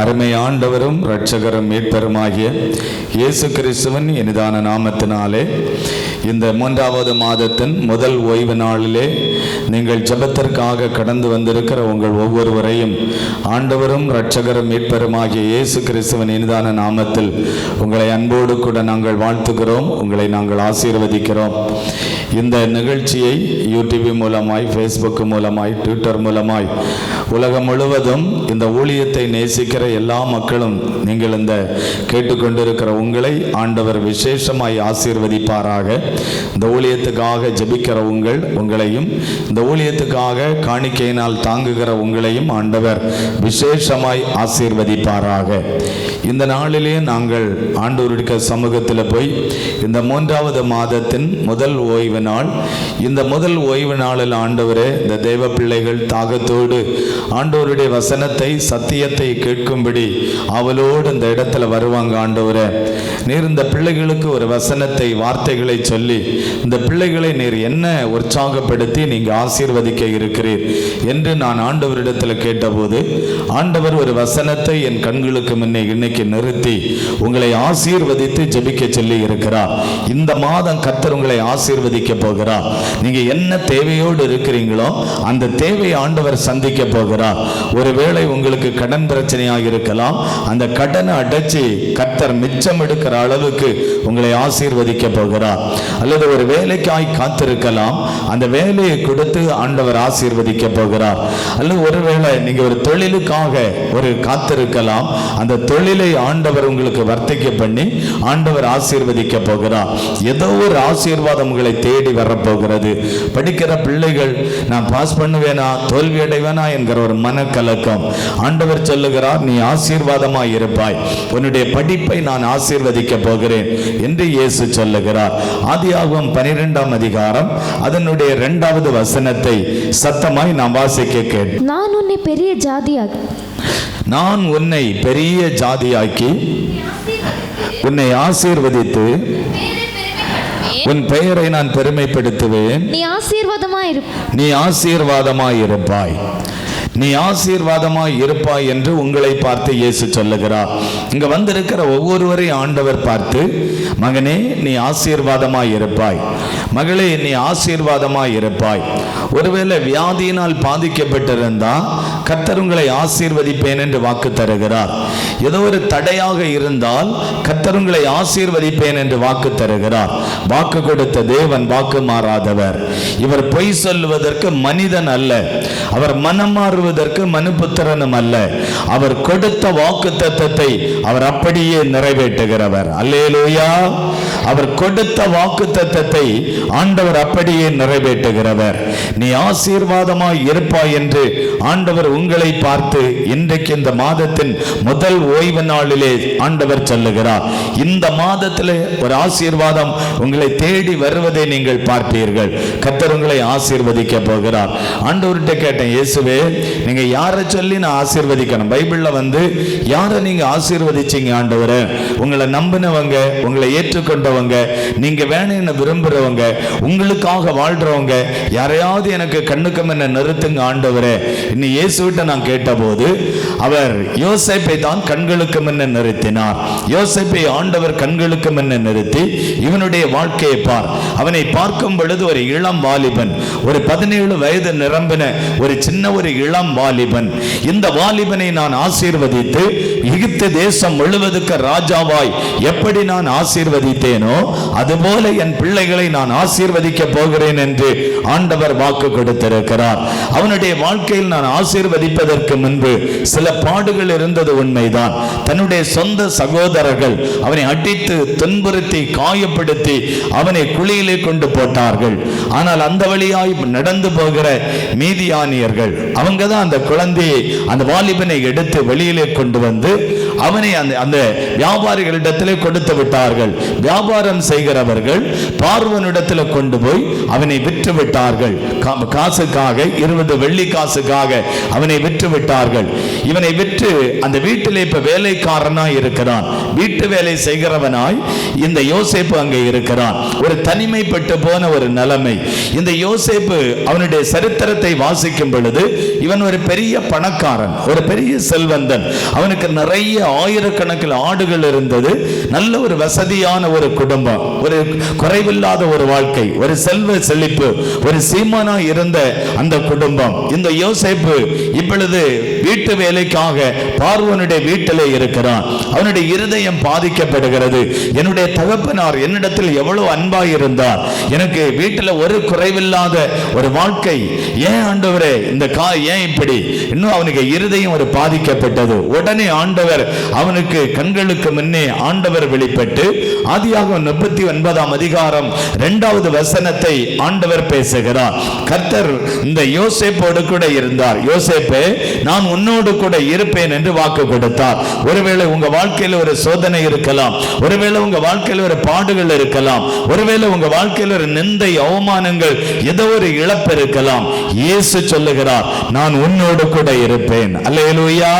அருமை ஆண்டவரும் இரட்சகரும் மீட்பெருமாகிய இயேசு கிறிஸ்துவன் இனிதான நாமத்தினாலே இந்த மூன்றாவது மாதத்தின் முதல் ஓய்வு நாளிலே நீங்கள் ஜபத்திற்காக கடந்து வந்திருக்கிற உங்கள் ஒவ்வொருவரையும் ஆண்டவரும் இரட்சகரும் மீட்பெருமாகிய இயேசு கிறிஸ்துவன் இனிதான நாமத்தில் உங்களை அன்போடு கூட நாங்கள் வாழ்த்துகிறோம் உங்களை நாங்கள் ஆசீர்வதிக்கிறோம். இந்த நிகழ்ச்சியை யூடியூப் மூலமாய் ஃபேஸ்புக் மூலமாய் ட்விட்டர் மூலமாய் உலகம் முழுவதும் இந்த ஊழியத்தை நேசிக்கிற எல்லா மக்களும் நீங்கள் இந்த கேட்டுக்கொண்டிருக்கிற உங்களை ஆண்டவர் விசேஷமாய் ஆசீர்வதிப்பாராக. இந்த ஊழியத்துக்காக ஜபிக்கிற உங்கள் உங்களையும் இந்த ஊழியத்துக்காக காணிக்கையினால் தாங்குகிற உங்களையும் ஆண்டவர் விசேஷமாய் ஆசீர்வதிப்பாராக. இந்த நாளிலே நாங்கள் ஆண்டவருடைய சமூகத்தில் போய் இந்த மூன்றாவது மாதத்தின் முதல் ஓய்வு நாள் இந்த முதல் ஓய்வு நாளில் ஆண்டவரே இந்த தெய்வ பிள்ளைகள் தாகத்தோடு ஆண்டவருடைய வசனத்தை சத்தியத்தை கேட்கும்படி அவளோடு இந்த இடத்துல வருவாங்க ஆண்டவரே. நீர் இந்த பிள்ளைகளுக்கு ஒரு வசனத்தை வார்த்தைகளை சொல்லி இந்த பிள்ளைகளை நீர் என்ன உற்சாகப்படுத்தி நீங்கள் ஆசீர்வதிக்க இருக்கிறீர் என்று நான் ஆண்டவரிடத்தில் கேட்டபோது ஆண்டவர் ஒரு வசனத்தை என் கண்களுக்கு முன்னே இன்னைக்கு நிறுத்தி உங்களை ஆசீர்வதித்து ஜெபிக்க சொல்லி இருக்கிறார். இந்த மாதம் கத்தர் உங்களை ஆசீர்வதிக்க போகிறார். நீங்க என்ன தேவையோடு இருக்கிறீங்களோ அந்த தேவையை ஆண்டவர் சந்திக்க போகிறார். ஒருவேளை உங்களுக்கு கடன் பிரச்சனையாக இருக்கலாம் அந்த கடனை அடைச்சி கர்த்தர் மிச்சம் எடுக்கிற அளவுக்கு உங்களை ஆசீர்வதிக்க போகிறார். அல்லது ஒரு வேலைக்காய் காத்திருக்கலாம் அந்த வேலையை கொடுத்து ஆண்டவர் ஆசீர்வதிக்க போகிறார். அல்லது ஒருவேளை நீங்க ஒரு தொழிலுக்காக ஒரு காத்திருக்கலாம் அந்த தொழிலை ஆண்டவர் உங்களுக்கு வர்த்திக்க பண்ணி ஆண்டவர் ஆசீர்வதிக்க போகிறார். ஏதோ ஒரு ஆசீர்வாதம் உங்களை தேடி வரப்போகிறது. படிக்கிற பிள்ளைகள் நான் பாஸ் பண்ணுவேனா? தோல்வி அடைவேனா என்கிற ஒரு மனக்கலக்கம். ஆண்டவர் சொல்லுகிறார் நீ ஆசீர்வாதமாய் இருப்பாய். உன்னுடைய படிப்பை நான் ஆசீர்வதிக்க போகிறேன். என்று இயேசு சொல்லுகிறார். ஆதியாகமம் பனிரெண்டாம் அதிகாரம் அதனுடைய இரண்டாவது வசனத்தை சத்தமாய் நாம் வாசிக்க கேட் நான் உன்னை பெரிய ஜாதியாக்கி நான் உன்னை பெரிய ஜாதியாக்கி உன்னை ஆசீர்வதித்து உன் பெயரை நான் பெருமைப்படுத்துவேன். நீ ஆசீர்வாதமா இரு. நீ ஆசீர்வாதமாய் இருப்பாய். நீ ஆசீர்வாதமாய் இருப்பாய் என்று உங்களை பார்த்து இயேசு சொல்லுகிறார். இங்க வந்திருக்கிற ஒவ்வொருவரையும் ஆண்டவர் பார்த்து மகனே நீ ஆசீர்வாதமாய் இருப்பாய். மகளே நீ ஆசீர்வாதமாய் இருப்பாய். ஒருவேளை வியாதியினால் பாதிக்கப்பட்டிருந்தா கத்தர் உங்களை ஆசீர்வதிப்பேன் என்று வாக்கு தருகிறார். ஏதோ ஒரு தடையாக இருந்தால் கத்தர் உங்களை ஆசீர்வதிப்பேன் என்று வாக்கு தருகிறார். வாக்கு கொடுத்த தேவன் வாக்கு மாறாதவர். இவர் பொய் சொல்லுவதற்கு மனிதன் அல்ல. அவர் மனம் கூறுவதற்கு மனுபுத்திரனும் அல்ல. அவர் கொடுத்த வாக்கு தத்தத்தை அவர் அப்படியே நிறைவேற்றுகிறவர். அல்லேலூயா. அவர் கொடுத்த வாக்கு தத்தத்தை ஆண்டவர் அப்படியே நிறைவேற்றுகிறவர். நீ ஆசீர்வாதமாய் இருப்பாய் என்று ஆண்டவர் உங்களை பார்த்து இன்றைக்கு இந்த மாதத்தின் முதல் ஓய்வு நாளிலே ஆண்டவர் சொல்லுகிறார். இந்த மாதத்தில் ஒரு ஆசீர்வாதம் உங்களை தேடி வருவதை நீங்கள் பார்ப்பீர்கள். கத்தர் உங்களை ஆசீர்வதிக்க போகிறார். ஆண்டவர்கிட்ட கேட்டேன் இயேசுவே நீங்க யாரை சொல்லி நான் ஆசீர்வதிக்கணும்? பைபிள்ல வந்து யாரை நீங்க ஆசீர்வதிச்சீங்க ஆண்டவரே? உங்களை நம்பினவங்க உங்களை ஏற்றுக்கொண்டவங்க நீங்க வேணும்னு விரும்புறவங்க உங்களுக்காக வாழ்றவங்க யாரையாவது எனக்கு கண்ணுக்கு முன்ன நிறுத்துங்க ஆண்டவரே. இன்னும் இயேசுவிட்ட நான் கேட்டபோது அவர் யோசைப்பை தான் கண்களுக்கு முன்ன நிறுத்தினார். யோசைப்பை ஆண்டவர் கண்களுக்கு முன்ன நிறுத்தி இவனுடைய வாழ்க்கையை பார். அவனை பார்க்கும் பொழுது ஒரு இளம் வாலிபன் ஒரு பதினேழு வயது நிரம்பின ஒரு சின்ன ஒரு இளம் வாலிபன். இந்த வாலிபனை நான் ஆசீர்வதித்து எகிப்து தேசம் முழுவதுக்கு ராஜாவாய் எப்படி நான் ஆசீர்வதித்தேனோ அதுபோல என் பிள்ளைகளை நான் ஆசீர்வதிக்க போகிறேன் என்று ஆண்டவர் வாக்கு கொடுத்திருக்கிறார். அவனுடைய வாழ்க்கையில் நான் ஆசீர்வதிப்பதற்கு முன்பு சில பாடுகள் இருந்தது உண்மைதான். தன்னுடைய சொந்த சகோதரர்கள் அவனை அடித்து துன்புறுத்தி காயப்படுத்தி அவனை குழியிலே கொண்டு போட்டார்கள். ஆனால் அந்த வழியாய் நடந்து போகிற மீதியானியர்கள் அவங்க தான் அந்த குழந்தையை அந்த வாலிபனை எடுத்து வெளியிலே கொண்டு வந்து அவனை அந்த அந்த வியாபாரிகளிடத்திலே கொடுத்து விட்டார்கள். வியாபாரம் செய்கிறவர்கள் பார்வனிடத்தில் கொண்டு போய் அவனை விற்று விட்டார்கள் காசுக்காக இருபது வெள்ளி காசுக்காக அவனை விற்று விட்டார்கள் இவனை விற்று அந்த வீட்டில் இப்ப வேலைக்காரனாய் இருக்கிறான். வீட்டு வேலை செய்கிறவனாய் இந்த யோசேப்பு அங்கே இருக்கிறான். ஒரு தனிமைப்பட்டு போன ஒரு நிலைமை. இந்த யோசேப்பு அவனுடைய சரித்திரத்தை வாசிக்கும் பொழுது இவன் ஒரு பெரிய பணக்காரன் ஒரு பெரிய செல்வந்தன். அவனுக்கு நிறைய ஆயிரக்கணக்கில் ஆடுகள் இருந்தது. நல்ல ஒரு வசதியான ஒரு குடும்பம் ஒரு குறைவில்லாத ஒரு வாழ்க்கை ஒரு செல்வ செழிப்பு ஒரு சீமானா இருந்த அந்த குடும்பம். இந்த யோசேப்பு இப்பொழுது வீட்டு வேலைக்காக பார்வனுடைய வீட்டிலே இருக்கிறான். அவனுடைய இருதயம் பாதிக்கப்படுகிறது. என்னுடைய தகப்பனார் என்னிடத்தில் எவ்வளவு அன்பா இருந்தார். எனக்கு வீட்டில் ஒரு குறைவில்லாத ஒரு வாழ்க்கை. ஏன் ஆண்டவரே இந்த கா ஏன் இப்படி? இன்னும் அவனுக்கு இருதயம் ஒரு பாதிக்கப்பட்டது. உடனே ஆண்டவர் அவனுக்கு கண்களுக்கு முன்னே ஆண்டவர் வெளிப்பட்டு ஆதியாக முப்பத்தி ஒன்பதாம் அதிகாரம் இரண்டாவது வசனத்தை ஆண்டவர் பேசுகிறார். கர்த்தர் இந்த யோசேப்போடு கூட இருந்தார். யோசேப்பே நான் உன்னோடு கூட இருப்பேன் என்று வாக்கு கொடுத்தார். ஒருவேளை உங்க வாழ்க்கையில் ஒரு சோதனை இருக்கலாம். ஒருவேளை உங்க வாழ்க்கையில் ஒரு பாடுகள் இருக்கலாம். ஒருவேளை உங்க வாழ்க்கையில் ஒரு நிந்தை அவமானங்கள் ஏதோ ஒரு இழப்பு இருக்கலாம். இயேசு சொல்லுகிறார் நான் உன்னோடு கூட இருப்பேன். அல்லேலூயா.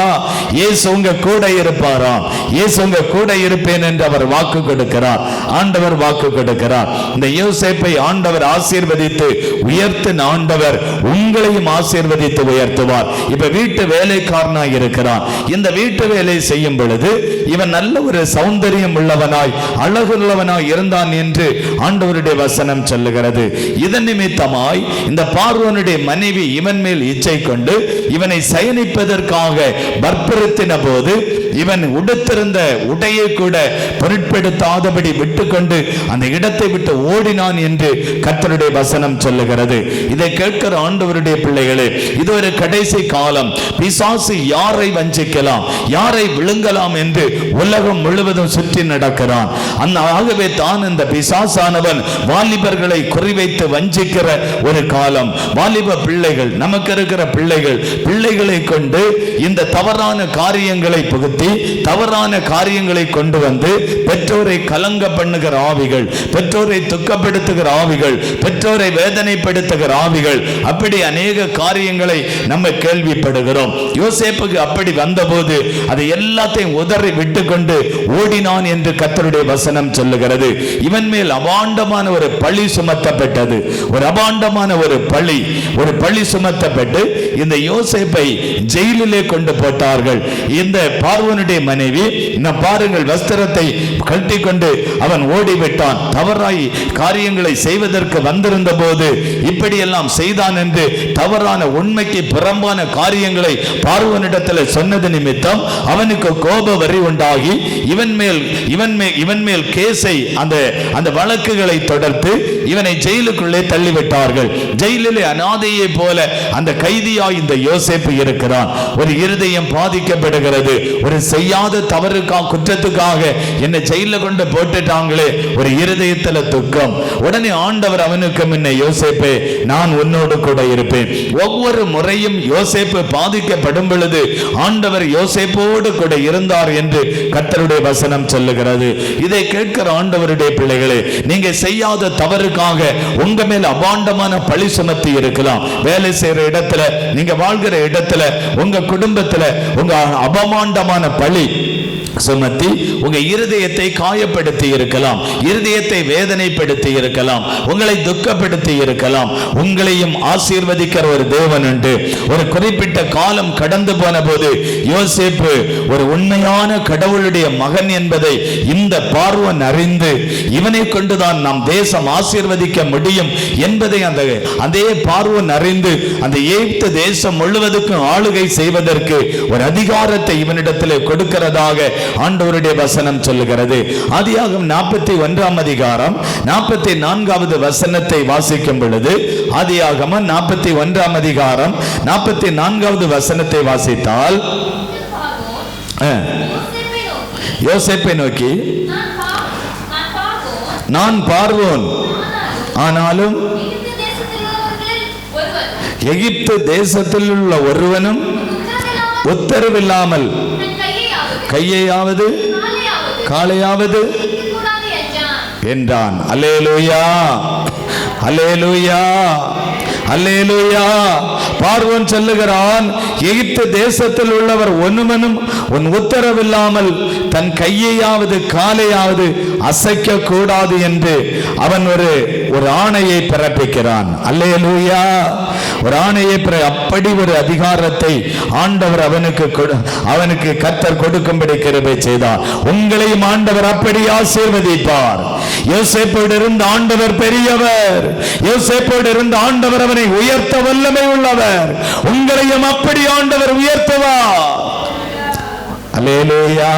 இயேசு உங்க கூட இருப்பாராம். இயேசு உங்க கூட இருப்பேன் என்று அவர் வாக்கு கொடுக்கிறார். ஆண்டவர் வாக்கு கொடுக்கிறார். இந்த யோசேப்பை ஆண்டவர் ஆசீர்வதித்து உயர்த்த ஆண்டவர் உங்களையும் ஆசீர்வதித்து உயர்த்துவார். இப்ப வீட்டு வேலைக்காரனாய் இருக்கிறான். இந்த வீட்டு வேலை செய்யும் பொழுது இவன் நல்ல ஒரு சௌந்தரியம் உள்ளவனாய் அழகுள்ளவனாய் இருந்தான் என்று ஆண்டவருடைய வசனம் சொல்லுகிறது. இதன் நிமித்தமாய் இந்த பார்வனுடைய மனைவி இவன் மேல் இச்சை கொண்டு இவனை சயனிப்பதற்காக வற்புறுத்தின போது இவன் உடுத்திருந்த உடையை கூட பொருட்படுத்தாதபடி விட்டுக்கொண்டு அந்த இடத்தை விட்டு ஓடினான் என்று கர்த்தருடைய வசனம் சொல்லுகிறது. இதை கேட்கிற ஆண்டவருடைய பிள்ளைகளே இது ஒரு கடைசி காலம். பிசாசு யாரை வஞ்சிக்கலாம் யாரை விழுங்கலாம் என்று உலகம் முழுவதும் சுற்றி நடக்கிறான். அந்த ஆகவே தான் இந்த பிசாசானவன் வாலிபர்களை குறிவைத்து வஞ்சிக்கிற ஒரு காலம். வாலிப பிள்ளைகள் நமக்கு இருக்கிற பிள்ளைகள் பிள்ளைகளை கொண்டு இந்த தவறான காரியங்களை புகுத்த தவறான காரியங்களை கொண்டு வந்து பெற்றோரை கலங்க பண்ணுகிற ஆவிகள் பெற்றோரை துக்கப்படுத்துகிற ஆவிகள் பெற்றோரை வேதனைப்படுத்துகிற ஆவிகள் அப்படி அநேக காரியங்களை நம்ம கேள்விப்படுகிறோம். யோசேப்புக்கு அப்படி வந்தபோது அதை எல்லாத்தையும் உதறி விட்டுக்கொண்டு ஓடினான் என்று கத்தருடைய வசனம் சொல்லுகிறது. இவன் மேல் அபாண்டமான ஒரு பழி சுமத்தப்பட்டது. ஒரு அபாண்டமான ஒரு பழி ஒரு பழி சுமத்தப்பட்டு இந்த யோசேப்பை ஜெயிலிலே கொண்டு போட்டார்கள். இந்த பார்வை பார்வனுடைய மனைவி இன்ன பாருங்கள் வஸ்திரத்தை கட்டி கொண்டு அவன் ஓடிவிட்டான். தவறாய் காரியங்களை செய்வதற்கு வந்திருந்த போது இப்படியெல்லாம் செய்தான் என்று தவறான உண்மைக்கு புறம்பான காரியங்களை பார்வனிடத்தில் சொன்னது நிமித்தம் அவனுக்கு கோப வரி உண்டாகி இவன் மேல் இவன் மேல் இவன் மேல் கேஸை அந்த அந்த வழக்குகளை தொடர்த்து இவனை ஜெயிலுக்குள்ளே தள்ளிவிட்டார்கள். ஜெயிலிலே அனாதையை போல அந்த கைதியாய் இந்த யோசேப்பு இருக்கிறான். ஒரு இருதயம் பாதிக்கப்படுகிறது. ஒரு செய்யாத தவறுக்காக குற்றத்துக்காக என்னை ஜெயில கொண்டு போட்டுட்டாங்களே. ஒரு இருதயத்துல துக்கம். உடனே ஆண்டவர் அவனுக்கு முன்ன யோசேப்பே நான் உன்னோடு கூட இருப்பேன். ஒவ்வொரு முறையும் யோசேப்பு பாதிக்கப்படும் பொழுது ஆண்டவர் யோசேப்போடு கூட இருந்தார் என்று கத்தருடைய வசனம் சொல்லுகிறது. இதை கேட்கிற ஆண்டவருடைய பிள்ளைகளே நீங்க செய்யாத தவறு உங்களுக்காக உங்க மேல் அபாண்டமான பழி சுமத்தி இருக்கலாம். வேலை செய்யற இடத்துல நீங்க வாழ்கிற இடத்துல உங்க குடும்பத்துல உங்க அபமாண்டமான பழி சுமத்தி உங்க இருதயத்தை காயப்படுத்தி இருக்கலாம். இருதயத்தை வேதனைப்படுத்தி இருக்கலாம். உங்களை துக்கப்படுத்தி இருக்கலாம். உங்களையும் ஆசீர்வதிக்கிற ஒரு தேவன் உண்டு. ஒரு குறிப்பிட்ட காலம் கடந்து போன போது யோசிப்பு ஒரு உண்மையான கடவுளுடைய மகன் என்பதை இந்த பார்வன் அறிந்து இவனை கொண்டுதான் நம் தேசம் ஆசீர்வதிக்க முடியும் என்பதை அந்த அதே பார்வன் அறிந்து அந்த எகிப்து தேசம் முழுவதுக்கும் ஆளுகை செய்வதற்கு ஒரு அதிகாரத்தை இவனிடத்தில் கொடுக்கிறதாக ஆண்டவருடைய வசனம் சொல்லுகிறது. ஆதியாகம் நாற்பத்தி ஒன்றாம் அதிகாரம் நாற்பத்தி நான்காவது வசனத்தை வாசிக்கும் பொழுது ஆதியாகமம் நாற்பத்தி ஒன்றாம் அதிகாரம் நாற்பத்தி நான்காவது வசனத்தை வாசித்தால் யோசிப்பை நோக்கி நான் பார்வோன் ஆனாலும் எகிப்து தேசத்தில் உள்ள ஒருவனும் உத்தரவில்லாமல் கையையாவது காலையாவது. என்றான். அல்லேலூயா அல்லேலூயா அல்லேலூயா. பார்வோன் சொல்லுகிறான் எகிப்து தேசத்தில் உள்ளவர் ஒன்றுமனும் உன் உத்தரவில்லாமல் தன் கையையாவது காலையாவது அசைக்க கூடாது என்று அவன் ஒரு ஒரு ஆணையை பிறப்பிக்கிறான். அல்லேலூயா. ஒரு ஆணையை அப்படி ஒரு அதிகாரத்தை ஆண்டவர் அவனுக்கு அவனுக்கு கத்தர் கொடுக்கும்படி கிருபை செய்தார். உங்களையும் ஆண்டவர் அப்படி ஆசீர்வதிப்பார். யோசேப்போடு இருந்த ஆண்டவர் பெரியவர். யோசேப்போடு இருந்த ஆண்டவர் அவனை உயர்த்த வல்லமை உள்ளவர். உங்களையும் அப்படி ஆண்டவர் உயர்த்துவார். அல்லேலூயா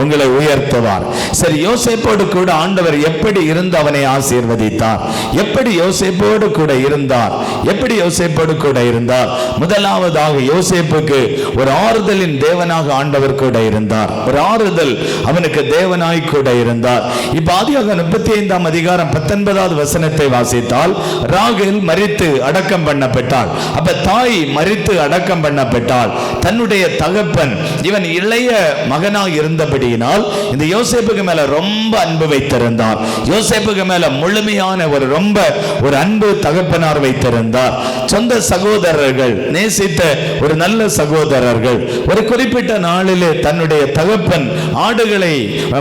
உங்களை உயர்த்துவார். சரி யோசேப்போடு கூட ஆண்டவர் எப்படி இருந்து அவனை ஆசீர்வதித்தார்? எப்படி யோசேப்போடு கூட இருந்தார்? எப்படி யோசேப்போடு கூட இருந்தார்? முதலாவதாக யோசேப்புக்கு ஒரு ஆறுதலின் தேவனாக ஆண்டவர் கூட இருந்தார். ஒரு ஆறுதல் அவனுக்கு தேவனாய் கூட இருந்தார். இப்ப ஆதியாக முப்பத்தி ஐந்தாம் அதிகாரம் பத்தொன்பதாவது வசனத்தை வாசித்தால் ராகேல் மறித்து அடக்கம் பண்ணப்பட்டாள். அப்ப தாய் மறித்து அடக்கம் பண்ணப்பட்டால் தன்னுடைய தகப்பன் இவன் இளைய மகனாக இருந்தபடியினால் இந்த யோசேப்புக்கு மேல ரொம்ப அன்பு வைத்திருந்தார். யோசேப்புக்கு மேல முழுமையான ஒரு ரொம்ப ஒரு அன்பு தகப்பனார் வைத்திருந்தார். சொந்த சகோதரர்கள் நேசித்த ஒரு நல்ல சகோதரர்கள். ஒரு குறிப்பிட்ட நாளிலே தன்னுடைய தகப்பன் ஆடுகளை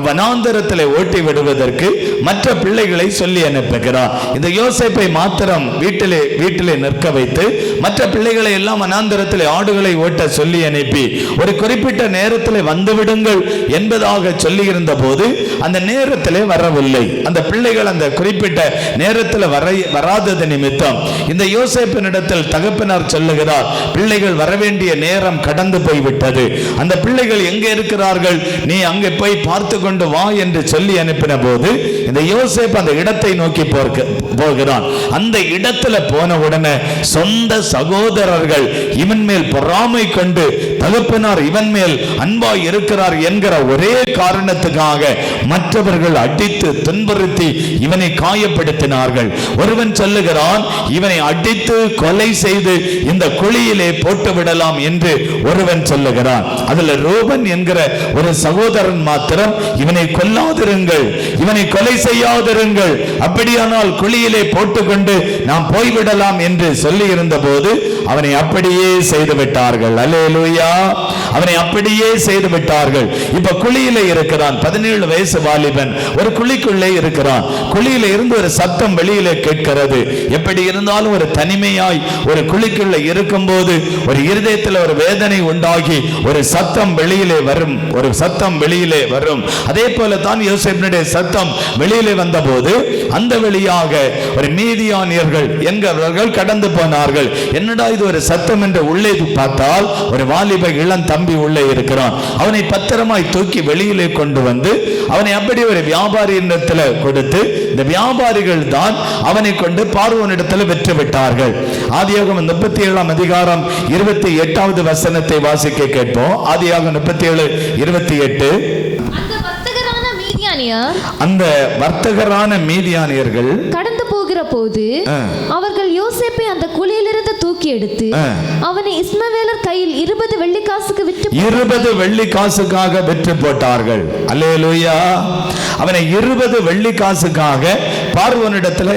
வனாந்தரத்தில் ஓட்டி விடுவதற்கு மற்ற பிள்ளைகளை சொல்லி அனுப்புகிறார். இந்த யோசேப்பை மாத்திரம் வீட்டிலே வீட்டிலே நிற்க வைத்து மற்ற பிள்ளைகளை எல்லாம் வனாந்தரத்தில் ஆடுகளை ஓட்ட சொல்லி அனுப்பி ஒரு குறிப்பிட்ட நேரத்தில் வந்துவிடுங்கள் என்பதாக சொல்லியிருந்த போது அந்த நேரத்தில் வரவில்லை. அந்த பிள்ளைகள் அந்த குறிப்பிட்ட நேரத்தில் வர வராதது நிமித்தம் இந்த யோசேப்பினிடத்தில் தகப்பனார் சொல்லுகிறார் பிள்ளைகள் வரவேண்டிய நேரம் கடந்து போய்விட்டது. அந்த பிள்ளைகள் எங்கே இருக்கிறார்கள்? நீ அங்கே போய் பார்த்து கொண்டு வா என்று சொல்லி அனுப்பின போது இந்த யோசேப் அந்த இடத்தை நோக்கி போகிறான். அந்த இடத்துல போன உடனே சொந்த சகோதரர்கள் இவன் மேல் பொறாமை கொண்டு தகப்பனார் இவன் மேல் அன்பாய் இருக்கிறார் என்கிற ஒரே காரணத்துக்காக மற்றவர்கள் அடித்து துன்புறுத்தி இவனை காயப்படுத்தினார்கள். ஒருவன் சொல்லுகிறான் இவனை அடித்து கொலை செய்து இந்த குழியிலே போட்டு விடலாம் என்று ஒருவன் சொல்லுகிறான். அதுல ரூபன் என்கிற ஒரு சகோதரன் மாத்திரம் இவனை கொல்லாதிருங்கள் இவனை கொலை செய்யாதிருங்கள் அப்படியானால் குழியிலே போட்டுக்கொண்டு நாம் போய்விடலாம் என்று சொல்லி இருந்த போது அவனை அப்படியே செய்து விட்டார்கள். அல்லேலூயா. அவனை அப்படியே செய்து விட்டார்கள். இப்ப குழியில இருக்கிறான். பதினேழு வயசு வாலிபன். ஒரு குழிக்குள்ளே இருக்கிறான். குழியில இருந்து ஒரு சத்தம் வெளியில கேட்கிறது. எப்படி இருந்தாலும் ஒரு தனிமையாய் ஒரு குழிக்குள்ள இருக்கும்போது ஒரு இருதயத்தில் ஒரு வேதனை உண்டாகி ஒரு சத்தம் வெளியிலே வரும். ஒரு சத்தம் வெளியிலே வரும். அதே போல தான் யோசேப்பினுடைய சத்தம் வெளியிலே வந்தபோது அந்த வழியாக ஒரு மீதியானியர்கள் என்கிறவர்கள் கடந்து போனார்கள். என்னடா இது ஒரு சத்தம் என்று உள்ளே பார்த்தால் ஒரு வாலிப இளம் தம்பி உள்ளே இருக்கிறான். அவனை பத்திரமாய் தூக்கி வெளியிலே கொண்டு வந்து அவனை அப்படி ஒரு வியாபாரியிடத்தில் கொடுத்து இந்த வியாபாரிகள் தான் அவனை கொண்டு பார்வோனிடத்தில் வெற்றி விட்டார்கள். ஆதியாகமம் முப்பத்தி ஏழாம் அதிகாரம் இருபத்தி எட்டாவது வசனத்தை வாசிக்க கேட்போம். ஆதியாகமம் முப்பத்தி ஏழு இருபத்தி எட்டு. அந்த வர்த்தகரான மீதியானியர்கள் கடந்து போகிற போது. அவர்கள் யோசேப்பை அந்த குழியிலிருந்து தூக்கி எடுத்து. அவனை இஸ்மவேலர் கையில் இருபது வெள்ளிக்காசுக்கு விற்று இருபது வெள்ளி காசுக்காக விற்று போட்டார்கள் அல்லேலூயா அவனை இருபது வெள்ளி காசுக்காக பார்வனிடத்தில்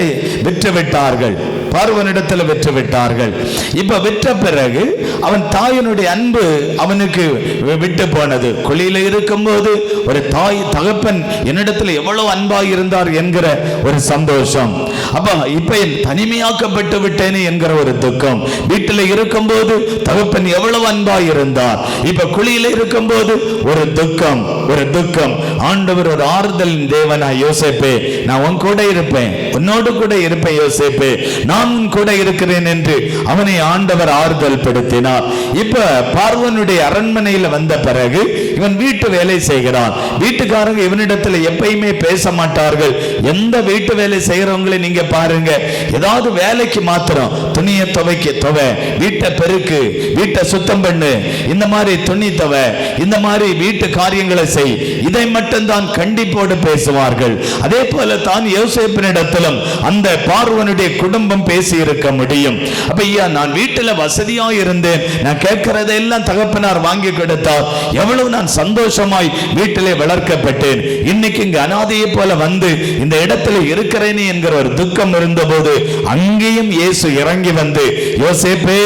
விற்று விட்டார்கள் பார்வனிடத்தில் வெற்றி விட்டார்கள் இப்ப விற்ற பிறகு அவன் தாயினுடைய அன்பு அவனுக்கு வி- விட்டு போனது. குழியில இருக்கும்போது ஒரு தாய் தகப்பன் என்னிடத்தில் எவ்வளவு அன்பாக இருந்தார் என்கிற ஒரு சந்தோஷம். அப்ப இப்ப என் தனிமையாக்கப்பட்டு விட்டேனே என்கிற ஒரு துக்கம். வீட்டில் இருக்கும்போது தகப்பன் எவ்வளவு அன்பாய் இருந்தார். இப்ப குழியில இருக்கும்போது ஒரு துக்கம் ஒரு துக்கம். ஆண்டவர் ஒரு ஆறுதலின் தேவனா யோசேப்பே நான் உன் கூட இருப்பேன். உன்னோடு கூட இருப்பேன் யோசிப்பு. நான் உன் கூட இருக்கிறேன் என்று அவனை ஆண்டவர் ஆறுதல் படுத்தினார். இப்ப பார்வனுடைய அரண்மனையில வந்த பிறகு இவன் வீட்டு வேலை செய்கிறான். வீட்டுக்காரங்க இவனிடத்துல எப்பயுமே பேச மாட்டார்கள். எந்த வீட்டு வேலை செய்யறவங்களை நீங்க பாருங்க. ஏதாவது வேலைக்கு மாத்திரம் துணியை துவைக்க துவை. வீட்டை பெருக்கு வீட்டை சுத்தம் பண்ணு. இந்த மாதிரி துணி துவை. இந்த மாதிரி வீட்டு காரியங்களை செய். இதை மட்டும்தான் கண்டிப்போடு பேசுவார்கள். அதே போல தான் யோசிப்பினிடத்திலும் அந்த பார்வனுடைய குடும்பம் பேசி இருக்க முடியும். அப்ப ஐயா நான் வீட்டுல வசதியா இருந்தேன். நான் கேட்கிறதெல்லாம் தகப்பனார் வாங்கி கொடுத்தார். எவ்வளவு நான் சந்தோஷமாய் வீட்டிலே வளர்க்கப்பட்டேன். இன்னைக்கு இங்க அனாதையை போல வந்து இந்த இடத்துல இருக்கிறேனே என்கிற ஒரு துக்கம் இருந்தபோது அங்கேயும் இயேசு இறங்கி வந்து யோசேப்பே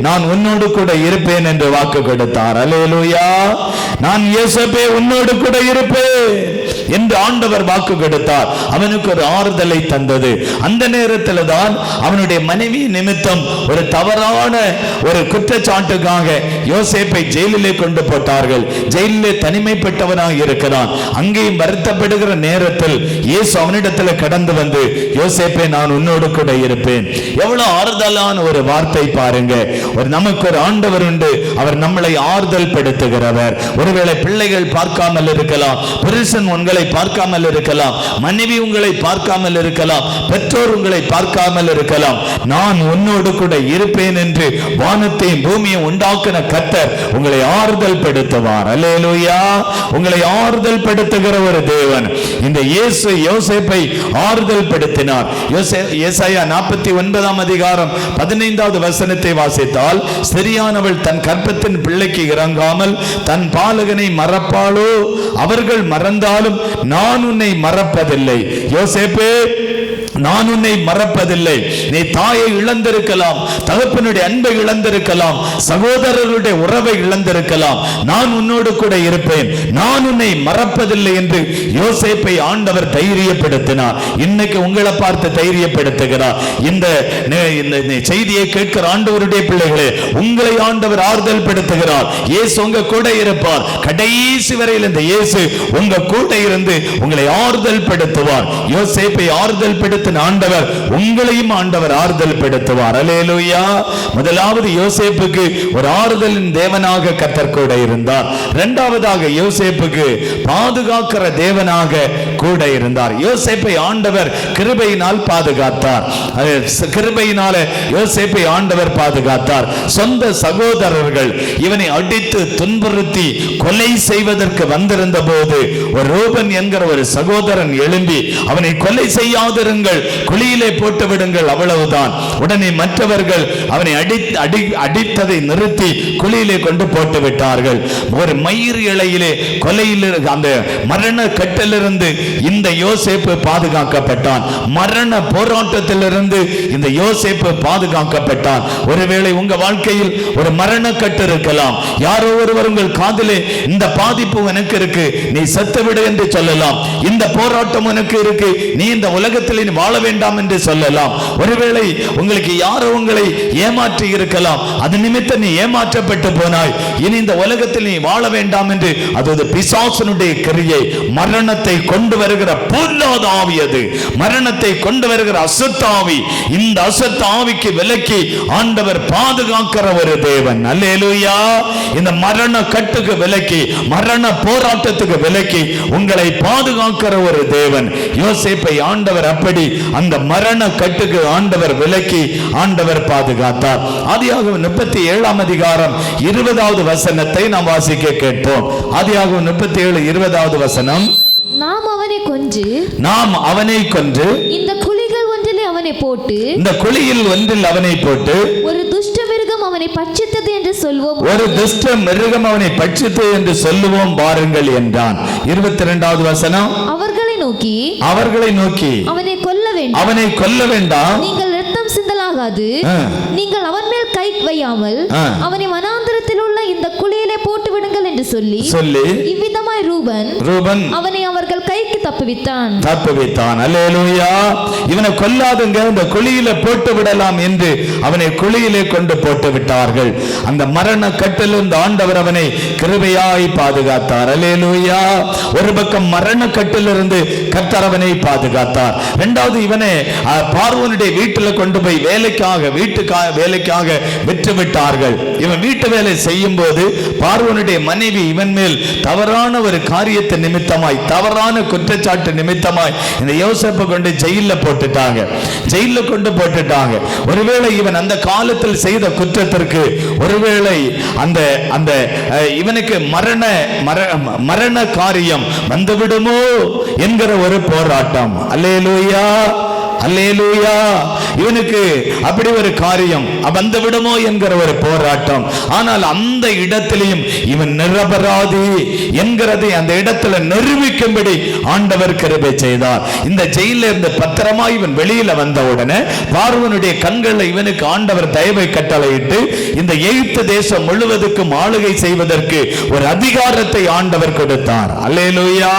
நான் உன்னோடு கூட இருப்பேன் என்று வாக்கு கொடுத்தார். அலேலூயா நான் யோசேப்பே உன்னோடு கூட இருப்பேன். என்று ஆண்டவர் வாக்கு கொடுத்தார். அவனுக்கு ஒரு ஆறுதலை தந்தது. அந்த நேரத்தில் தான் அவனுடைய மனைவி நிமித்தம் ஒரு தவறான ஒரு குற்றச்சாட்டுக்காக யோசேப்பை ஜெயிலிலே கொண்டு போட்டார்கள். ஜெயிலிலே தனிமைப்பட்டவனாக இருக்கிறான். அங்கேயும் வருத்தப்படுகிற நேரத்தில் இயேசு அவனிடத்தில் கடந்து வந்து யோசேப்பை நான் உன்னோடு கூட இருப்பேன். எவ்வளவு ஆறுதலான ஒரு வார்த்தை பாருங்க. ஒரு நமக்கு ஒரு ஆண்டவர் உண்டு. அவர் நம்மளை ஆறுதல் படுத்துகிறவர் ஒருவேளை பிள்ளைகள் பார்க்காமல் இருக்கலாம். புருஷன் உங்களை பார்க்காமல் இருக்கலாம். மனைவி உங்களை பார்க்காமல் இருக்கலாம். பெற்றோர் உங்களை பார்க்காமல் இருக்கலாம். நான் உன்னோடு கூட இருப்பேன் என்று வானத்தையும் பூமியும் உண்டாக்கின கத்தர் உங்களை ஆறுதல் படுத்துவார். அல்லேலூயா. உங்களை ஆறுதல் படுத்துகிற ஒரு தேவன். இந்த இயேசு யோசேப்பை ஆறுதல் படுத்தினார். ஏசாயா நாற்பத்தி ஒன்பதாம் அதிகாரம் பதினைந்தாவது வசனத்தை வாசித்தால் சரியானவள் தன் கற்பத்தின் பிள்ளைக்கு இறங்காமல் தன் பாலகனை மறப்பாளோ? அவர்கள் மறந்தால் இருந்தாலும் நான் உன்னை மறப்பதில்லை. யோசேப்பே நான் உன்னை மறப்பதில்லை. நீ தாயை இழந்திருக்கலாம் தகப்பனுடைய அன்பை இழந்திருக்கலாம் சகோதரர்களுடைய உறவை இழந்திருக்கலாம். நான் உன்னோடு கூட இருப்பேன். நான் உன்னை மறப்பதில்லை என்று யோசேப்பை ஆண்டவர் தைரியப்படுத்தினார். இன்னைக்கு உங்களை பார்த்து தைரியப்படுத்துகிறார். இந்த நே- இந்த செய்தியை கேட்கிற ஆண்டவருடைய பிள்ளைகளே உங்களை ஆண்டவர் ஆறுதல் படுத்துகிறார் இயேசு உங்க கூட இருப்பார். கடைசி வரையில் இந்த இயேசு உங்க கூட இருந்து உங்களை ஆறுதல் படுத்துவார் யோசேப்பை ஆறுதல் படுத்தின ஆண்டவர் உங்களையும் ஆண்டவர் ஆறுதல் படுத்துவார் அலேலுயா முதலாவது யோசேப்புக்கு ஒரு ஆறுதலின் தேவனாக கத்தர் கூட இருந்தார். இரண்டாவதாக யோசேப்புக்கு பாதுகாக்கிற தேவனாக கூட இருந்தார். யோசேப்பை ஆண்டவர் கிருபையினால் பாதுகாத்தார். கிருபையினால யோசேப்பை ஆண்டவர் பாதுகாத்தார். சொந்த சகோதரர்கள் இவனை அடித்து துன்புறுத்தி கொலை செய்வதற்கு வந்திருந்த போது ஒரு ரூபன் என்கிற ஒரு சகோதரன் எழும்பி அவனை கொலை செய்யாதிருங்கள். குழியிலே போட்டு விடுங்கள் அவ்வளவுதான். உடனே மற்றவர்கள் அவனை அடி அடி அடித்ததை நிறுத்தி குழியிலே கொண்டு போட்டு விட்டார்கள். ஒரு மயிர் இலையிலே கொலையில் அந்த மரண கட்டிலிருந்து இந்த யோசேப்பு பாதுகாக்கப்பட்டான். மரண போராட்டத்திலிருந்து இந்த யோசேப்பு பாதுகாக்கப்பட்டான். ஒருவேளை உங்க வாழ்க்கையில் ஒரு மரண கட்டு இருக்கலாம். யாரோ ஒருவர் உங்கள் காதிலே இந்த பாதிப்பு உனக்கு இருக்கு நீ செத்துவிடு என்று சொல்லலாம். இந்த போராட்டம் உனக்கு இருக்கு நீ இந்த உலகத்தில் வாழ வேண்டாம் என்று சொல்லலாம். ஒருவேளை உங்களுக்கு யாரோ உங்களை ஏமாற்றி இருக்கலாம். அது நிமித்தம் நீ ஏமாற்றப்பட்டு போனாய். இனி இந்த உலகத்தில் நீ வாழ வேண்டாம் என்று அதாவது பிசாசனுடைய கிரியை மரணத்தை கொண்டு வருகிற பொல்லாத ஆவி அது. மரணத்தை கொண்டு வருகிற அசுத்தாவி இந்த அசுத்தாவிக்கு விலக்கி ஆண்டவர் பாதுகாக்கிற ஒரு தேவன். அல்லேலூயா. இந்த மரண கட்டுக்கு விலக்கி மரண போராட்டத்துக்கு விலக்கி உங்களை பாதுகாக்கிற ஒரு தேவன். யோசிப்பை ஆண்டவர் அப்படி அந்த மரண கட்டுக்கு ஆண்டவர் விலக்கி ஆண்டவர் பாதுகாத்தார். ஆதியாகமம் முப்பத்தி ஏழாம் அதிகாரம் இருபதாவது வசனத்தை நாம் வாசிக்க கேட்போம். ஆதியாகமம் முப்பத்தி ஏழு இருபதாவது வசனம். நாம் அவனை கொன்று நாம் அவனை கொன்று இந்த குழிகள் ஒன்றிலே அவனை போட்டு இந்த குழியில் ஒன்றில் அவனை போட்டு ஒரு துஷ்ட மிருகம் அவனை பட்சித்தது என்று சொல்வோம். ஒரு துஷ்ட மிருகம் அவனை பட்சித்து என்று சொல்லுவோம் பாருங்கள் என்றான். இருபத்தி இரண்டாவது வசனம். அவர்களை நோக்கி அவர்களை நோக்கி அவனை கொல்ல வேண்டும் அவனை கொல்ல வேண்டாம் நீங்கள் ரத்தம் சிந்தலாகாது. நீங்கள் அவன் மேல் கை வையாமல். அவனை வனாந்தரத்தில் உள்ள இந்த குழியிலே போட்டு விடுங்கள் என்று சொல்லி சொல்லி இவ்விதமாய் ரூபன் ரூபன் அவனை அவர்கள் கைக்கு தப்புவித்தான். தப்புவித்தான். அல்லேலூயா. இவனை கொல்லாதுங்க. இந்த குழியில போட்டு விடலாம் என்று அவனை குழியிலே கொண்டு போட்டு விட்டார்கள். அந்த மரண கட்டிலிருந்து ஆண்டவர் அவனை கிருபையாய் பாதுகாத்தார். அல்லேலூயா. ஒரு பக்கம் மரண கட்டிலிருந்து கர்த்தர் அவனை பாதுகாத்தார். இரண்டாவது இவனை பார்வோனுடைய வீட்டுல கொண்டு போய் வேலைக்காக வீட்டுக்காக வேலைக்காக விற்று விட்டார்கள் இவன் வீட்டு வேலை செய்யும் போது பார்வோனுடைய மனைவி இவன் மேல் தவறான ஒரு காரியத்தை நிமித்தமாய் தவறான குற்றச்சாட்டு நிமித்தமாய் இந்த யோசப்பை கொண்டு ஜெயில்ல போட்டுட்டாங்க. ஜெயில்ல கொண்டு போட்டுட்டாங்க. ஒருவேளை இவன் அந்த காலத்தில் செய்த குற்றத்திற்கு ஒருவேளை அந்த அந்த இவனுக்கு மரண மர மரண காரியம் வந்துவிடுமோ என்கிற ஒரு போராட்டம். அல்லேலூயா! அல்லேலூயா. இவனுக்கு அப்படி ஒரு காரியம். வந்து விடுமோ? என்கிற ஒரு போராட்டம். ஆனால் அந்த இடத்திலையும் இவன் நிரபராதி என்கிறதை அந்த இடத்துல நிரூபிக்கும்படி ஆண்டவர் கிருபை செய்தார். இந்த ஜெயில இருந்து பத்திரமா இவன் வெளியில வந்த உடனே பார்வனுடைய கண்களில் இவனுக்கு ஆண்டவர் தயவை கட்டளையிட்டு இந்த எகிப்து தேசம் முழுவதுக்கும் ஆளுகை செய்வதற்கு ஒரு அதிகாரத்தை ஆண்டவர் கொடுத்தார். அல்லேலூயா.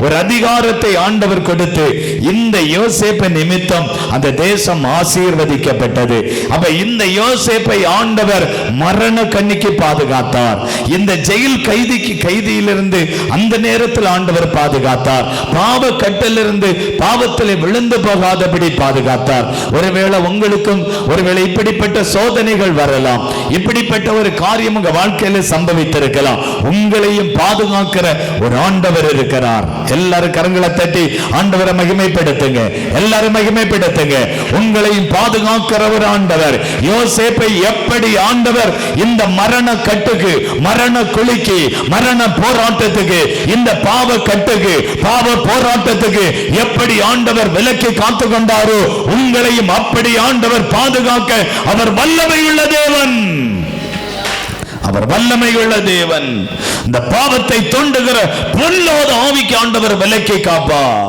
ஒரு அதிகாரத்தை ஆண்டவர் கொடுத்து இந்த யோசேப்பை நிமித்தம் அந்த தேசம் ஆசீர்வதிக்கப்பட்டது. அப்ப இந்த யோசேப்பை ஆண்டவர் மரண கண்ணிக்கு பாதுகாத்தார். இந்த ஜெயில் கைதிக்கு கைதியிலிருந்து அந்த நேரத்தில் ஆண்டவர் பாதுகாத்தார். பாவ கட்டிலிருந்து பாவத்தில் விழுந்து போகாதபடி பாதுகாத்தார். ஒருவேளை உங்களுக்கும் ஒருவேளை இப்படிப்பட்ட சோதனைகள் வரலாம். இப்படிப்பட்ட ஒரு காரியம் உங்க வாழ்க்கையில சம்பவித்திருக்கலாம். உங்களையும் பாதுகாக்கிற ஒரு ஆண்டவர் இருக்கிறார். எல்லாரும் கரங்களை தட்டி ஆண்டவரை மகிமைப்படுத்துங்க. எல்லாரும் மகிமை மகிமைப்படுத்துங்க. உங்களையும் பாதுகாக்கிறவர் ஆண்டவர். யோசேப்பை எப்படி ஆண்டவர் இந்த மரண கட்டுக்கு மரண குலுக்கி மரண போராட்டத்துக்கு இந்த பாவ கட்டுக்கு பாவ போராட்டத்துக்கு எப்படி ஆண்டவர் விலக்கி காத்து கொண்டாரோ உங்களையும் அப்படி ஆண்டவர் பாதுகாக்க அவர் வல்லமை உள்ள தேவன். அவர் வல்லமை உள்ள தேவன். இந்த பாவத்தை தொண்டுகிற பொல்லாத ஆவிக்கு ஆண்டவர் விலக்கி காப்பார்.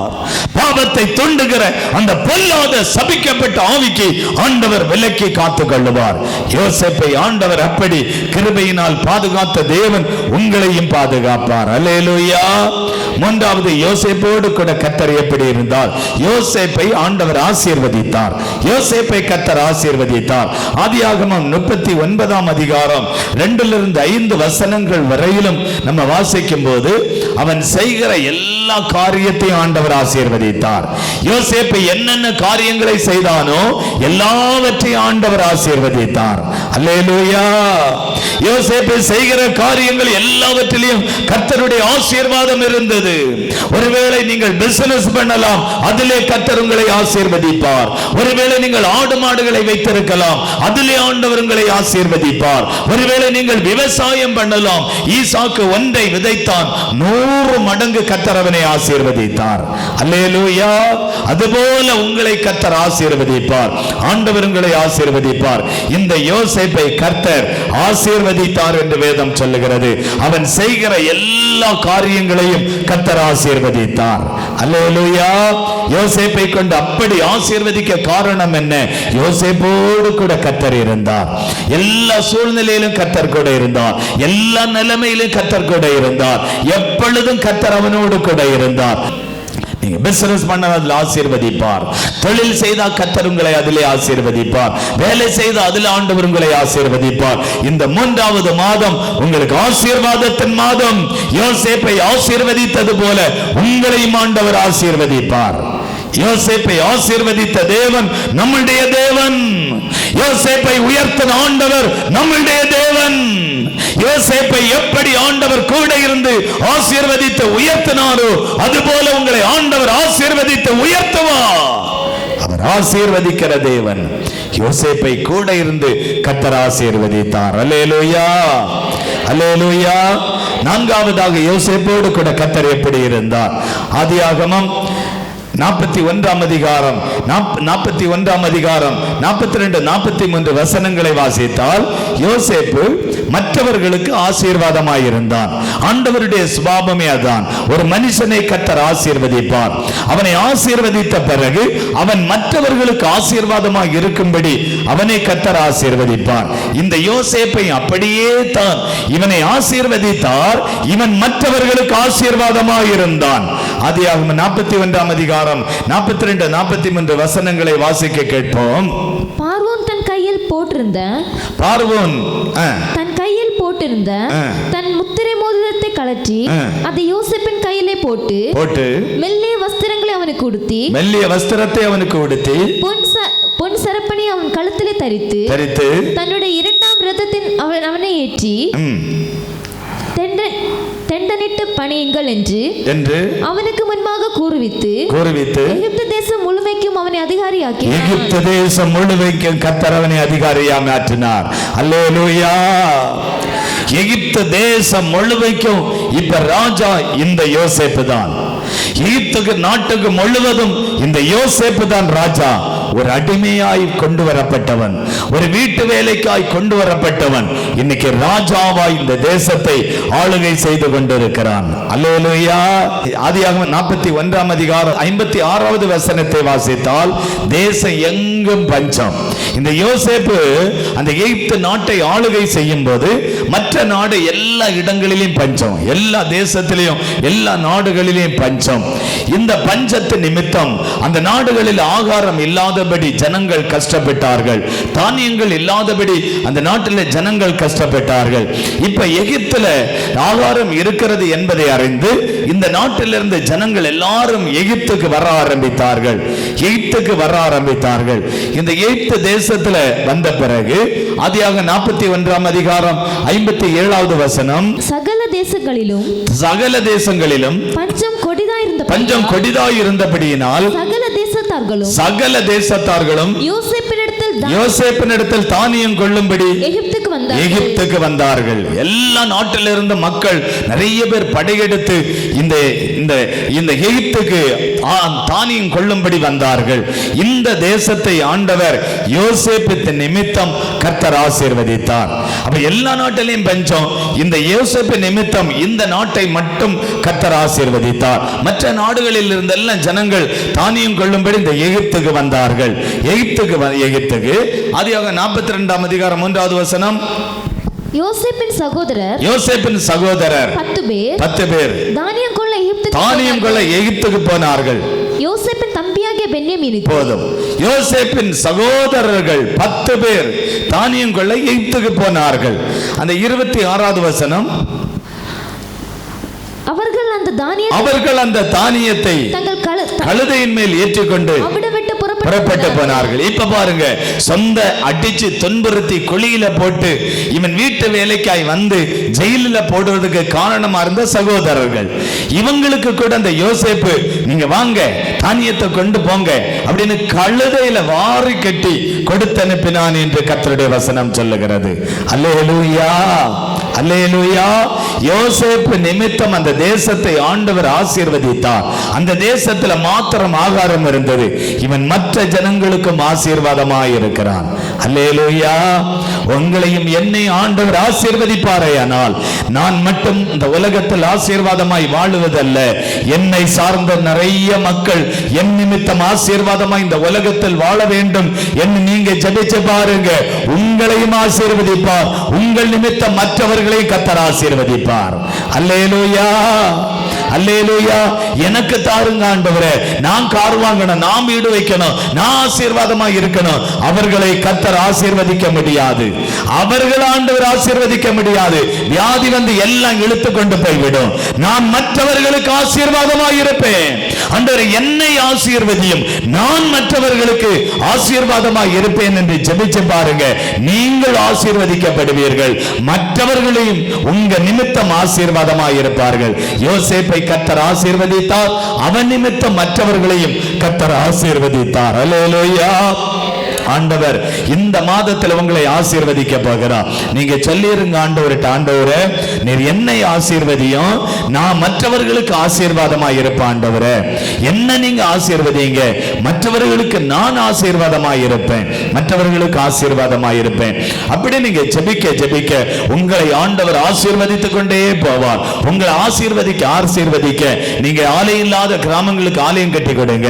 பாவத்தை தொண்டுகிற அந்த பொல்லாத சபிக்கப்பட்ட ஆவிக்கு ஆண்டவர் விலக்கி காத்து கொள்ளுவார். யோசிப்பை ஆண்டவர் அப்படி கிருபையினால் பாதுகாத்த தேவன் உங்களையும் பாதுகாப்பார். அல்லேலூயா. மூன்றாவது யோசேப்போடு கூட கத்தர் எப்படி இருந்தால் யோசேப்பை ஆண்டவர் ஆசீர்வதித்தார். யோசேப்பை கத்தர் ஆசீர்வதித்தார். ஆதியாகமம் முப்பத்தி ஒன்பதாம் அதிகாரம் ரெண்டு ரெண்டிலிருந்து ஐந்து வசனங்கள் வரையிலும் நம்ம வாசிக்கும் போது அவன் செய்கிற எல்லா காரியத்தையும் ஆண்டவர் ஆசீர்வதித்தார். யோசேப்பு என்னென்ன காரியங்களை செய்தானோ எல்லாவற்றையும் ஆண்டவர் ஆசீர்வதித்தார். அல்லேலூயா. யோசேப்பு செய்கிற காரியங்கள் எல்லாவற்றிலையும் கர்த்தருடைய ஆசீர்வாதம் இருந்தது. ஒருவேளை நீங்கள் பிசினஸ் பண்ணலாம் அதிலே கர்த்தர் உங்களை ஆசீர்வதிப்பார். ஒருவேளை நீங்கள் ஆடு மாடுகளை வைத்திருக்கலாம் அதிலே ஆண்டவர் உங்களை ஆசீர்வதிப்பார். ஒருவேளை நீங்கள் விவசாயம் பண்ணலாம். ஈசாக்கு ஒன்றை விதைத்தான். நூறு மடங்கு கர்த்தர் அவனை ஆசீர்வதித்தார். அல்லேலூயா. அதுபோல உங்களை கத்தர் ஆசீர்வதிப்பார். ஆண்டவர் உங்களை ஆசீர்வதிப்பார். இந்த யோசேப்பை கர்த்தர் ஆசீர்வதித்தார் என்று வேதம் சொல்லுகிறது. அவன் செய்கிற எல்லா காரியங்களையும் கத்தர் ஆசீர்வதித்தார். அல்லேலூயா. யோசேப்பை கொண்டு அப்படி ஆசீர்வதிக்க காரணம் என்ன? யோசேப்போடு கூட கத்தர் இருந்தார். எல்லா சூழ்நிலையிலும் கத்தர் கூட இருந்தார் எல்லா நிலைமையிலும் கத்தர் கூட இருந்தார். எப்பொழுதும் கத்தர் அவனோடு கூட இருந்தார். நீங்க பிசினஸ் பண்ண அதில் ஆசீர்வதிப்பார். தொழில் செய்தா கத்தர் உங்களை அதிலே ஆசீர்வதிப்பார். வேலை செய்தா அதில் ஆண்டவர் உங்களை ஆசீர்வதிப்பார். இந்த மூன்றாவது மாதம் உங்களுக்கு ஆசீர்வாதத்தின் மாதம். யோசேப்பை ஆசீர்வதித்தது போல உங்களையும் ஆண்டவர் ஆசீர்வதிப்பார். யோசேப்பை ஆசீர்வதித்த தேவன் நம்முடைய தேவன். யோசேப்பை உயர்த்தின ஆண்டவர் நம்முடைய தேவன். யோசேப்பை எப்படி ஆண்டவர் கூட இருந்து ஆசீர்வதித்து உயர்த்தினாரோ அதுபோல உங்களை ஆண்டவர் ஆசீர்வதித்து உயர்த்துவா அவர் ஆசீர்வதிக்கிற தேவன் யோசேப்பை கூட இருந்து கத்தர் ஆசீர்வதித்தார். அல்லேலூயா. அல்லேலூயா. நான்காவதாக யோசேப்போடு கூட கத்தர் எப்படி இருந்தார்? ஆதியாகமம் நாற்பத்தி ஒன்றாம் அதிகாரம். நாற்பத்தி ஒன்றாம் அதிகாரம். நாற்பத்தி ரெண்டு நாற்பத்தி மூன்று வசனங்களை வாசித்தால் யோசேப்பு மற்றவர்களுக்கு ஆசீர்வாதமாயிருந்தான். ஆண்டவருடைய சுபாவமே அதான். ஒரு மனுஷனை கத்தர் ஆசீர்வதிப்பார். அவனை ஆசீர்வதித்த பிறகு அவன் மற்றவர்களுக்கு ஆசீர்வாதமாக இருக்கும்படி அவனை கத்தர் ஆசீர்வதிப்பார். இந்த யோசேப்பை அப்படியே தான் இவனை ஆசீர்வதித்தார். இவன் மற்றவர்களுக்கு ஆசீர்வாதமாக இருந்தான் ஆதியாகமம் நாற்பத்தி ஒன்றாம் அதிகாரம் நாற்பத்தி ரெண்டு நாற்பத்தி மூன்று வசனங்களை வாசிக்க கேட்போம். பார்வோன் போட்டிருந்த பார்வோன் தன் கையில் போட்டிருந்த. தன் முத்திரை மோதிரத்தை கழற்றி. அதை யோசேப்பின் கையிலே போட்டு போட்டு மெல்லிய வஸ்திரங்களை அவனுக்கு உடுத்தி மெல்லிய வஸ்திரத்தை அவனுக்கு உடுத்தி பொன் பொன் சரப்பணி அவன் கழுத்திலே தரித்து தரித்து தன்னுடைய இரண்டாம் ரதத்தின் அவன் அவனை ஏற்றி தெண்டனிட்டு பணியுங்கள் என்று என்று அவனுக்கு முன்பாக கூறுவித்து கூறுவித்து எகிப்து தேசம் முழுமைக்கும் அவனை அதிகாரியாக்கி எகிப்து தேசம் முழுமைக்கும் கர்த்தர் அவனை அதிகாரியா மாற்றினார். அல்லேலூயா. எகிப்து தேசம் முழுமைக்கும் இப்ப ராஜா இந்த யோசேப்பு தான் எகிப்துக்கு நாட்டுக்கு முழுவதும் இந்த யோசேப்பு தான் ராஜா. ஒரு அடிமையாய் கொண்டு வரப்பட்டவன் ஒரு வீட்டு வேலைக்காய் கொண்டு வரப்பட்டவன் இன்னைக்கு ராஜாவாய் இந்த தேசத்தை ஆளுகை செய்து கொண்டிருக்கிறான். அல்லேலூயா. ஆதியாக நாற்பத்தி ஒன்றாம் அதிகாரம் ஐம்பத்தி ஆறாவது வசனத்தை வாசித்தால் தேசம் எங்கும் பஞ்சம். இந்த யோசேப்பு அந்த எகிப்து நாட்டை ஆளுகை செய்யும் போது மற்ற நாடு எல்லா இடங்களிலும் பஞ்சம் எல்லா தேசத்திலையும் எல்லா நாடுகளிலும் பஞ்சம். இந்த பஞ்சத்து நிமித்தம் அந்த நாடுகளில் ஆகாரம் இல்லாத இல்லாதபடி ஜனங்கள் கஷ்டப்பட்டார்கள். தானியங்கள் இல்லாதபடி அந்த நாட்டில் ஜனங்கள் கஷ்டப்பட்டார்கள். இப்ப எகிப்துல ஆகாரம் இருக்கிறது என்பதை அறிந்து இந்த நாட்டிலிருந்து ஜனங்கள் எல்லாரும் எகிப்துக்கு வர ஆரம்பித்தார்கள். எகிப்துக்கு வர ஆரம்பித்தார்கள். இந்த எகிப்து தேசத்துல வந்த பிறகு ஆதியாக நாற்பத்தி ஒன்றாம் அதிகாரம் ஐம்பத்தி ஏழாவது வசனம் சகல தேசங்களிலும் சகல தேசங்களிலும் பஞ்சம் கொடிதாயிருந்த பஞ்சம் கொடிதாய் இருந்தபடியினால் சகல தேசத்தார்களும் சகல தேசத்தார்களும் யோசேப்பினிடத்தில் தானியம் கொள்ளும்படி எகிப்துக்கு வந்தார்கள். எகிப்துக்கு வந்தார்கள். எல்லா நாட்டில இருந்த மக்கள் நிறைய பேர் படையெடுத்து இந்த இந்த இந்த எகிப்துக்கு தானியம் கொள்ளும்படி வந்தார்கள். இந்த தேசத்தை ஆண்டவர் யோசேப்பு நிமித்தம் கர்த்தர் ஆசீர்வதித்தார். அப்ப எல்லா நாட்டிலையும் பஞ்சம். இந்த யோசேப்பு நிமித்தம் இந்த நாட்டை மட்டும் கர்த்தர் ஆசீர்வதித்தார். மற்ற நாடுகளில் இருந்தெல்லாம் ஜனங்கள் தானியம் கொள்ளும்படி இந்த எகிப்துக்கு வந்தார்கள். எகிப்துக்கு எகிப்துக்கு ஆதியாக நாற்பத்தி ரெண்டாம் அதிகாரம் மூன்றாவது வசனம் யோசேப்பின் சகோதரர் யோசேப்பின் சகோதரர் பத்து பேர். பத்து பேர். தானியம் கொள்ள எகிப்துக்கு தானியம் கொள்ள எகிப்துக்கு போனார்கள். யோசேப்பின் தம்பியாகிய பென்யமீனுக்கு. போதும். யோசேப்பின் சகோதரர்கள் பத்து பேர் தானியம் கொள்ள எகிப்துக்கு போனார்கள். அந்த இருபத்தி ஆறாவது வசனம். அவர்கள் அந்த தானியத்தை அவர்கள் அந்த தானியத்தை தங்கள் கழுதையின் மேல் ஏற்றிக்கொண்டு அவிடம் விட்டு புறப்பட்டு போனார்கள். இப்ப பாருங்க சொந்த அடிச்சு துன்புறுத்தி குழியில போட்டு இவன் வீட்டு வேலைக்காய் வந்து ஜெயிலில் போடுவதற்கு காரணமா இருந்த சகோதரர்கள். இவங்களுக்கு கூட அந்த யோசேப்பு நீங்க வாங்க தானியத்தை கொண்டு போங்க அப்படின்னு கழுதையில வாரி கட்டி கொடுத்து அனுப்பினான் என்று கர்த்தருடைய வசனம் சொல்லுகிறது. அல்லேலூயா! அல்லேலூயா. யோசேப்பு நிமித்தம் அந்த தேசத்தை ஆண்டவர் ஆசீர்வதித்தார். அந்த தேசத்துல மாத்திரம் ஆகாரம் இருந்தது. இவன் மற்ற ஜனங்களுக்கும் ஆசீர்வாதமாய் இருக்கிறான். அல்லேலூயா. உங்களையும் என்னை ஆண்டவர் ஆசீர்வதிப்பாரே ஆனால் நான் மட்டும் இந்த உலகத்தில் ஆசீர்வாதமாய் வாழுவதல்ல. என்னை சார்ந்த நிறைய மக்கள் என் நிமித்தம் ஆசீர்வாதமாய் இந்த உலகத்தில் வாழ வேண்டும் என்று நீங்க ஜபிச்சு பாருங்க. உங்களையும் ஆசீர்வதிப்பார். உங்கள் நிமித்தம் அவர்களை கத்தர் ஆசீர்வதிப்பார். அல்லேலூயா. அல்லேலூயா. எனக்கு தாருங்க ஆண்டவரே. நான் கார் வாங்கணும் நான் வீடு வைக்கணும் நான் ஆசீர்வாதமா இருக்கணும். அவர்களை கத்தர் ஆசீர்வதிக்க முடியாது. அவர்கள் ஆண்டவர் ஆசீர்வதிக்க முடியாது. வியாதி வந்து எல்லாம் இழுத்து கொண்டு போய்விடும். நான் மற்றவர்களுக்கு ஆசீர்வாதமா இருப்பேன். ஆண்டவர் என்னை ஆசீர்வதியும். நான் மற்றவர்களுக்கு ஆசீர்வாதமா இருப்பேன் என்று ஜெபிச்சு பாருங்க. நீங்கள் ஆசீர்வதிக்கப்படுவீர்கள். மற்றவர்களையும் உங்க நிமித்தம் ஆசீர்வாதமா இருப்பார்கள். யோசேப்பை கத்தர் ஆசீர்வதித்தார். அவன் நிமித்தம் மற்றவர்களையும் கத்தர் ஆசீர்வதித்தார். அல்லேலூயா ஆண்டவர் இந்த மாதத்தில் உங்களை ஆசீர்வதிக்க போகிறார் நீங்க சொல்லிருங்க ஆண்டவர்கிட்ட ஆண்டவரே நீர் என்னை ஆசீர்வதியும் நான் மற்றவர்களுக்கு ஆசீர்வாதமா இருப்பேன் ஆண்டவரே. என்ன நீங்க ஆசீர்வதிங்க? மற்றவர்களுக்கு நான் ஆசீர்வாதமா இருப்பேன் மற்றவர்களுக்கு ஆசீர்வாதமா இருப்பேன். அப்படி நீங்க ஜெபிக்க ஜெபிக்க உங்களை ஆண்டவர் ஆசீர்வதித்துக் கொண்டே போவார். உங்களை ஆசீர்வதிக்க ஆசீர்வதிக்க நீங்க ஆலயம் இல்லாத கிராமங்களுக்கு ஆலயம் கட்டி கொடுங்க.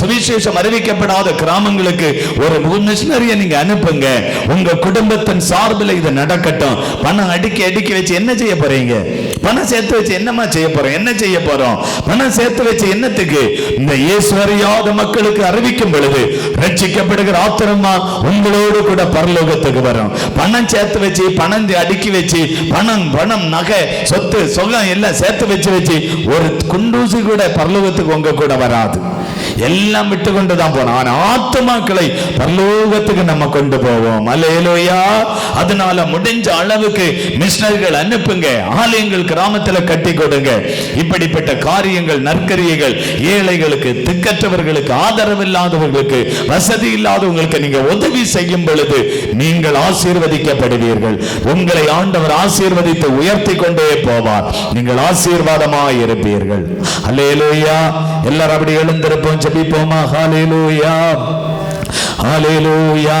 சுவிசேஷம் அறிவிக்கப்படாத கிராமங்களுக்கு ஒரு மிஷினரியை நீங்க அனுப்புங்க. உங்க குடும்பத்தின் சார்பில் இது நடக்கட்டும். பணம் அடுக்கி அடுக்கி வச்சு என்ன செய்ய போறீங்க? பணம் சேர்த்து வச்சு என்னமா செய்ய போறோம்? என்ன செய்ய போறோம்? பணம் சேர்த்து வச்சு என்னத்துக்கு? இந்த இயேசு அறியாத மக்களுக்கு அறிவிக்கும் பொழுது ரட்சிக்கப்படுகிற ஆத்திரமா உங்களோடு கூட பரலோகத்துக்கு வரும். பணம் சேர்த்து வச்சு பணம் அடுக்கி வச்சு பணம் பணம் நகை சொத்து சொகம் எல்லாம் சேர்த்து வச்சு வச்சு ஒரு குண்டூசி கூட பரலோகத்துக்கு உங்க கூட வராது. எல்லாம் விட்டு கொண்டு தான் போனோம் ஆனா ஆத்மாக்களை பரலோகத்துக்கு நம்ம கொண்டு போவோம். அல்லேலூயா. அதனால முடிஞ்ச அளவுக்கு மிஷினர்கள் அனுப்புங்க. ஆலயங்கள் கிராமத்துல கட்டி கொடுங்க. இப்படிப்பட்ட காரியங்கள் நற்கரியைகள் ஏழைகளுக்கு திக்கற்றவர்களுக்கு ஆதரவு இல்லாதவர்களுக்கு வசதி இல்லாதவங்களுக்கு நீங்க உதவி செய்யும் பொழுது நீங்கள் ஆசீர்வதிக்கப்படுவீர்கள். உங்களை ஆண்டவர் ஆசீர்வதித்து உயர்த்தி கொண்டே போவார். நீங்கள் ஆசீர்வாதமாக இருப்பீர்கள் அல்லேலூயா. எல்லாரும் அப்படி எழுந்திருப்போம். ஜெபிப்போமா ஹalleluya ஹalleluya